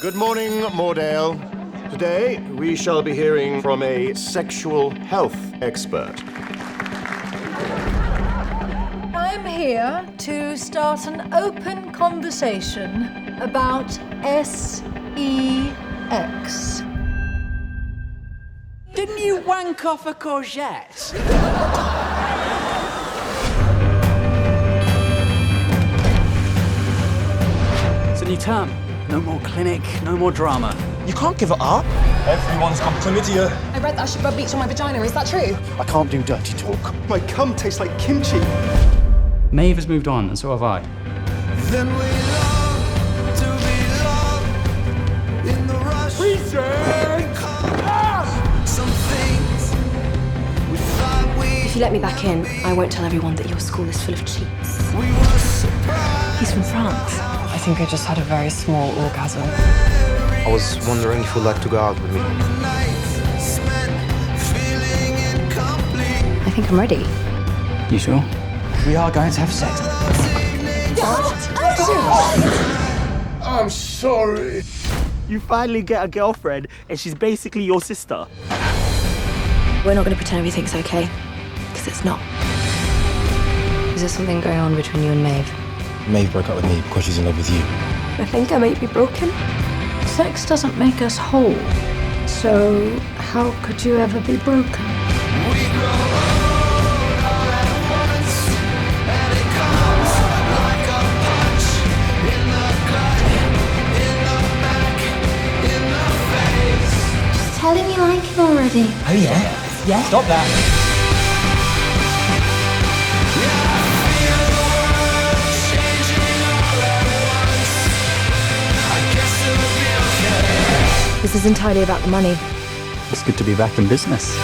Good morning, Mordale. Today, we shall be hearing from a sexual health expert. I'm here to start an open conversation about SEX. Didn't you wank off a courgette? it's a new term. No more clinic, no more drama. You can't give it up. Everyone's got chlamydia. I read that I should rub bleach on my vagina. Is that true? I can't do dirty talk. My cum tastes like kimchi. Maeve has moved on, and so have I. Then we long to be loved in the rush. Some things we If you let me back in, I won't tell everyone that your school is full of cheats. we. He's from France. I think I just had a very small orgasm. I was wondering if you'd like to go out with me. Nights spent feeling incomplete. I think I'm ready. You sure? We are going to have sex. I'm sorry. You finally get a girlfriend, and she's basically your sister. We're not going to pretend everything's okay, because it's not. Is there something going on between you and Maeve? Maeve broke up with me because she's in love with you. I think I might be broken. Sex doesn't make us whole. So, how could you ever be broken? Tell him you like him already. Oh, yeah? Yeah? Stop that. This is entirely about the money. It's good to be back in business.